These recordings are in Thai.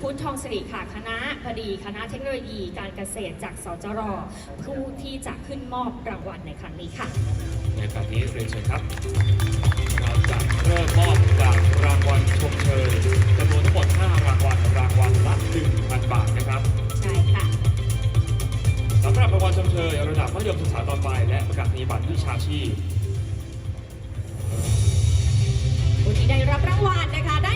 พุทธทองสิริค่ะคณะพอดีคณะเทคโนโลยีการเกษตรจากสจรผู้ที่จะขึ้นมอบรางวัลในครั้งนี้ค่ะ ในครั้งนี้เรียนเชิญครับเราจะเริ่มมอบจากรางวัลชมเชยจำนวนทั้งหมด 5 รางวัลรางวัลละ1,000 บาทนะครับใช่ค่ะสำหรับรางวัลชมเชยระดับมัธยมศึกษาตอนปลายและประกาศนียบัตรวิชาชีพผู้ที่ได้รับรางวัลนะคะได้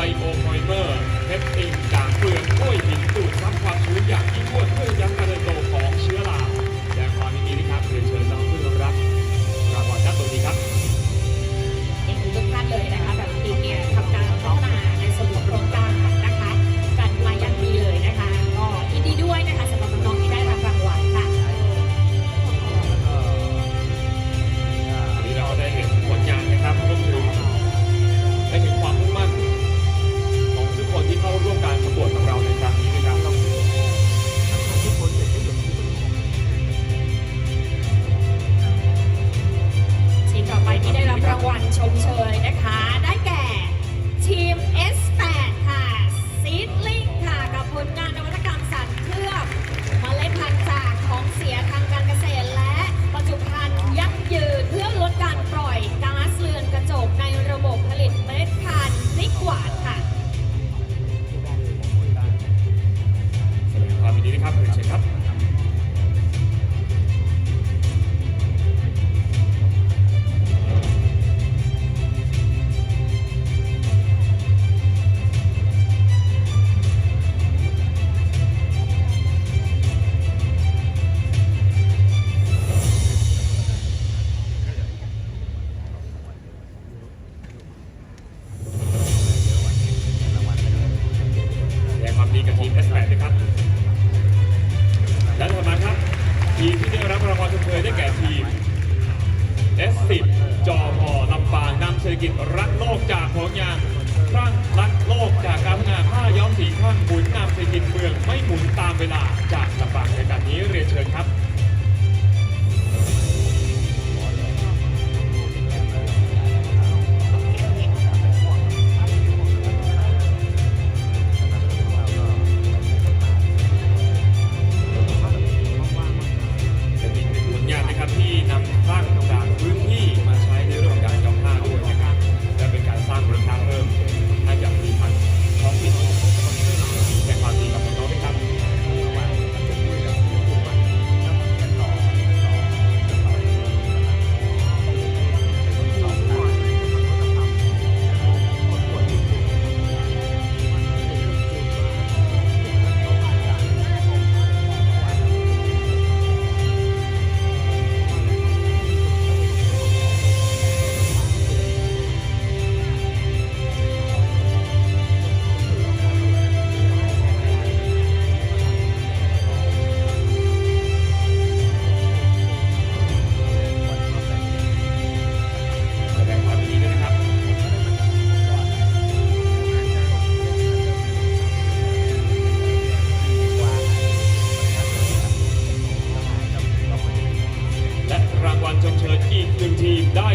Bible ครับเชิญครับแสดงความดีกับทีม S8 ด้วครับ ทีมที่ได้รับรางวัลชมเชยได้แก่ทีม S10 จอพอลำปางนำเศรษฐกิจรักโลกจากของยางครั้งรักโลกจากการพัฒนาผ้าย้อมสีข้างหมุนนำเศรษฐกิจเมืองไม่หมุนตามเวลาจากลำปางในการนี้เรียนเชิญครับ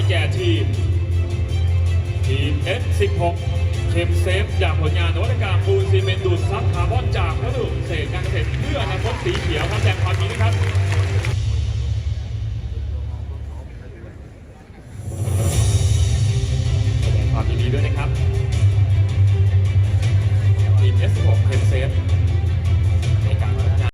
แก่ทีม ทีม F16 เข็มเซฟจากผลงานนวัตกรรมปูนซีเมนต์ดูดซับคาร์บอนจากวัสดุเศษการเกษตรเพื่ออนาคตสีเขียวครับแสดงความยินดีครับ